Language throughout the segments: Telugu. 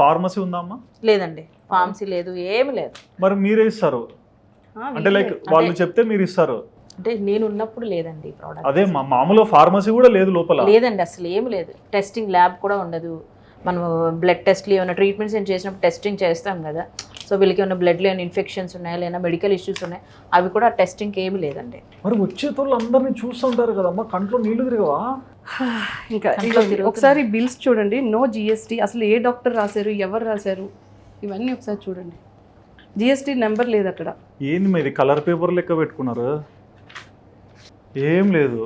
ఫార్మసీ ఉందమ్మా లేదండి ఫార్మసీ లేదు ఏమి లేదు. మరి మీరే ఇస్తారు? అంటే లైక్ వీళ్ళే. వాళ్ళు చెప్తే మీరు ఇస్తారు? అంటే నేను ఉన్నప్పుడు లేదండి ప్రోడక్ట్ అదే మా మామూలు ఫార్మసీ కూడా లేదు లోపల. లేదండి అసలు ఏమి లేదు. టెస్టింగ్ ల్యాబ్ కూడా ఉండదు. మనం బ్లడ్ టెస్ట్లు ఏమైనా ట్రీట్మెంట్స్ ఏం చేసినప్పుడు టెస్టింగ్ చేస్తాం కదా. సో వీళ్ళకి ఏమైనా బ్లడ్లో ఏమైనా ఇన్ఫెక్షన్స్ ఉన్నాయా? లేదా మెడికల్ ఇష్యూస్ ఉన్నాయి? అవి కూడా టెస్టింగ్కి ఏమి లేదండి. మరి వచ్చే తోళ్ళు అందరినీ చూస్తుంటారు కదమ్మా కంట్లో నీళ్ళు తిరగవా? ఇంకా. ఒకసారి బిల్స్ చూడండి. నో జిఎస్టీ అసలు ఏ డాక్టర్ రాశారు ఎవరు రాశారు? ఇవన్నీ ఒకసారి చూడండి. జిఎస్టీ నెంబర్ లేదు అక్కడ. ఏంది మీది కలర్ పేపర్ లెక్క పెట్టుకున్నారు? ఏం లేదు.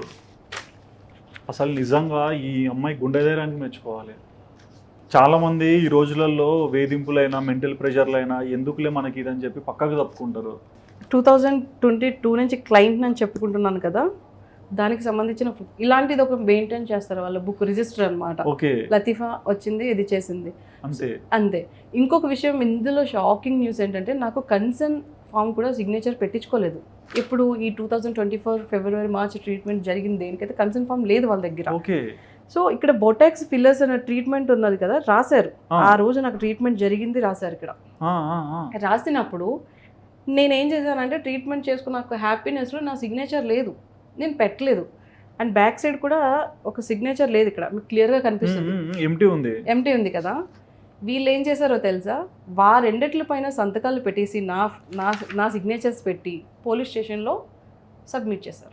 అసలు నిజంగా ఈ అమ్మాయి గుండె ధైర్యానికి మెచ్చుకోవాలి. చాలామంది ఈ రోజులలో వేధింపులైనా మెంటల్ ప్రెషర్లైనా ఎందుకులే మనకి ఇదని చెప్పి పక్కకు తప్పుకుంటారు. టూ థౌజండ్ ట్వంటీ టూ నుంచి క్లయింట్ అని చెప్పుకుంటున్నాను కదా దానికి సంబంధించిన ఇలాంటిది ఒక మెయింటైన్ చేస్తారు వాళ్ళ బుక్ రిజిస్టర్ అన్నమాట. ఓకే. లతీఫా వచ్చింది ఇది చేసింది. అంతే. అంతే. ఇంకొక విషయం ఇందులో షాకింగ్ న్యూస్ ఏంటంటే నాకు కన్సర్న్ ఫామ్ కూడా సిగ్నేచర్ పెట్టించుకోలేదు. ఇప్పుడు ఈ two thousand twenty four February March treatment జరిగింది దేనికైతే కన్సర్న్ ఫామ్ లేదు వాళ్ళ దగ్గర. ఓకే. సో ఇక్కడ బొటాక్స్ ఫిల్లర్స్ అనే ట్రీట్మెంట్ ఉన్నది కదా రాశారు. ఆ. రోజు నాకు ట్రీట్మెంట్ జరిగింది రాశారు ఇక్కడ. రాసినప్పుడు నేనేం చేశానంటే ట్రీట్మెంట్ చేసుకున్న ఒక హ్యాపీనెస్లో నా సిగ్నేచర్ లేదు. నేను పెట్టలేదు. అండ్ బ్యాక్ సైడ్ కూడా ఒక సిగ్నేచర్ లేదు ఇక్కడ. మీకు క్లియర్గా కనిపిస్తుంది. ఎంటీ ఉంది. ఎంటీ ఉంది కదా. వీళ్ళు ఏం చేశారో తెలుసా? వా రెండిట్ల పైన సంతకాలు పెట్టేసి నా నా నా సిగ్నేచర్స్ పెట్టి పోలీస్ స్టేషన్లో సబ్మిట్ చేశారు.